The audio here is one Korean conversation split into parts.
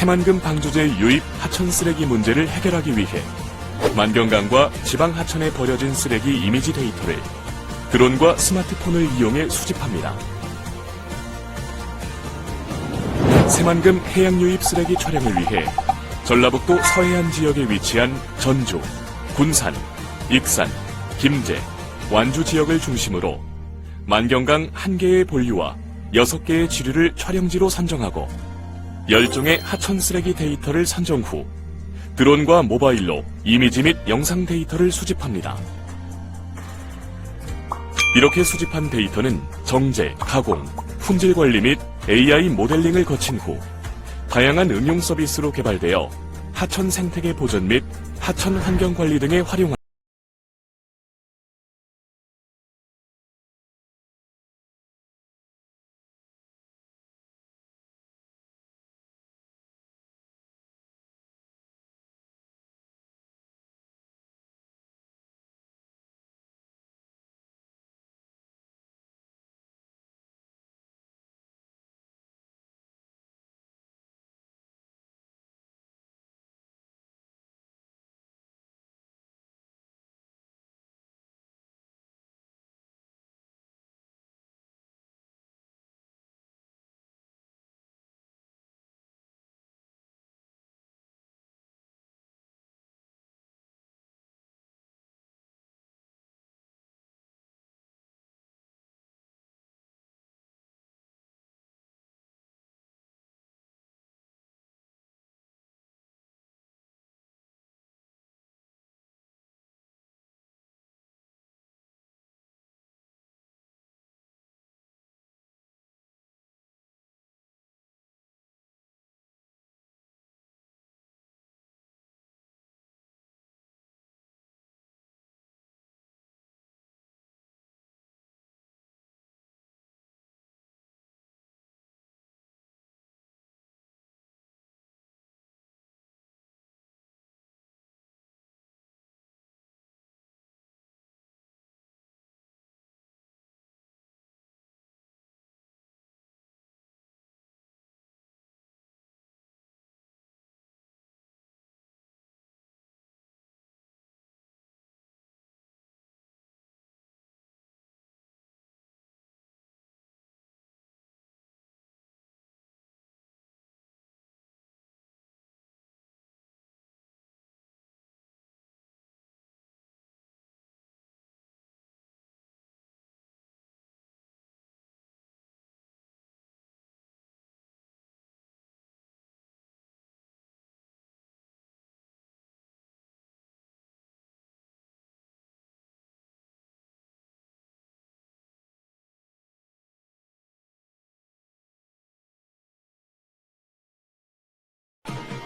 새만금 방조제 유입 하천 쓰레기 문제를 해결하기 위해 만경강과 지방 하천에 버려진 쓰레기 이미지 데이터를 드론과 스마트폰을 이용해 수집합니다. 새만금 해양 유입 쓰레기 촬영을 위해 전라북도 서해안 지역에 위치한 전주, 군산, 익산, 김제, 완주 지역을 중심으로 만경강 한 개의 본류와 여섯 개의 지류를 촬영지로 선정하고 10종의 하천 쓰레기 데이터를 선정 후 드론과 모바일로 이미지 및 영상 데이터를 수집합니다. 이렇게 수집한 데이터는 정제, 가공, 품질 관리 및 AI 모델링을 거친 후 다양한 응용 서비스로 개발되어 하천 생태계 보전 및 하천 환경 관리 등에 활용합니다.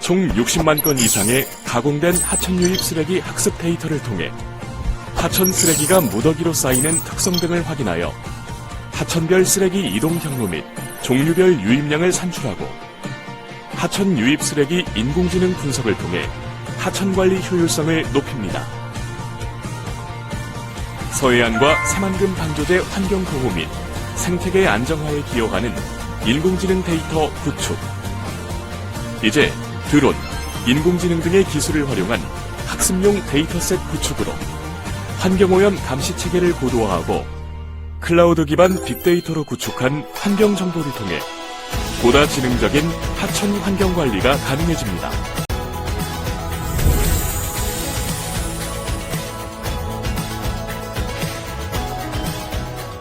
총 60만 건 이상의 가공된 하천 유입 쓰레기 학습 데이터를 통해 하천 쓰레기가 무더기로 쌓이는 특성 등을 확인하여 하천별 쓰레기 이동 경로 및 종류별 유입량을 산출하고 하천 유입 쓰레기 인공지능 분석을 통해 하천 관리 효율성을 높입니다. 서해안과 새만금 방조제 환경 보호 및 생태계 안정화에 기여하는 인공지능 데이터 구축. 이제 드론, 인공지능 등의 기술을 활용한 학습용 데이터셋 구축으로 환경오염 감시 체계를 고도화하고 클라우드 기반 빅데이터로 구축한 환경 정보를 통해 보다 지능적인 하천 환경 관리가 가능해집니다.